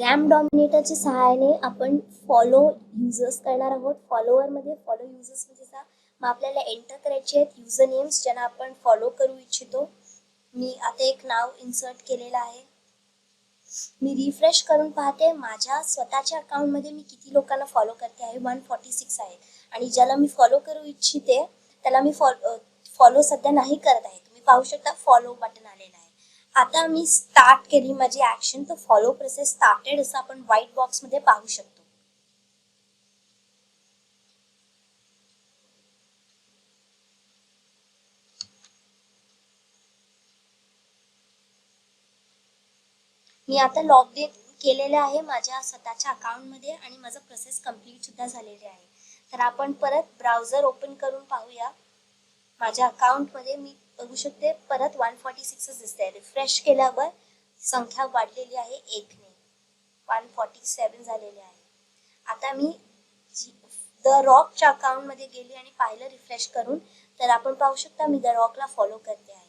RAM डॉमिनेटरच्या सहाय्याने आपण follow users करणार आहोत. फॉलोअरमध्ये फॉलो युजर्स म्हणजे मग आपल्याला एंटर करायचे आहेत युजर नेम्स ज्यांना आपण फॉलो करू इच्छितो. मी आता एक नाव इन्सर्ट केलेलं आहे. मी रिफ्रेश करून पाहते माझ्या स्वतःच्या अकाउंटमध्ये मी किती लोकांना फॉलो करते आहे? वन फॉर्टी सिक्स आहे. आणि ज्याला मी फॉलो करू इच्छिते त्याला मी फॉलो फॉलो सध्या नाही करत आहे. तुम्ही पाहू शकता फॉलो बटन आलेलं आहे. आता मी स्टार्ट केली माझी ऍक्शन तर फॉलो प्रोसेस स्टार्टेड असं आपण व्हाईट बॉक्समध्ये पाहू शकतो. मी आता लॉग इन केलेले आहे माझ्या स्वतःच्या अकाउंटमध्ये आणि माझं प्रोसेस कंप्लीट सुद्धा झालेले आहे. तर आपण परत ब्राउझर ओपन करून पाहूया. माझ्या अकाउंटमध्ये मी बघू शकते. परत वन फॉर्टी सिक्सच दिसते रिफ्रेश केल्यावर संख्या वाढलेली आहे एकने. वन फॉर्टी सेवन झालेले आहे. आता मी द रॉकच्या अकाउंटमध्ये गेली आणि पाहिलं रिफ्रेश करून तर आपण पाहू शकता मी द रॉकला फॉलो करते आहे.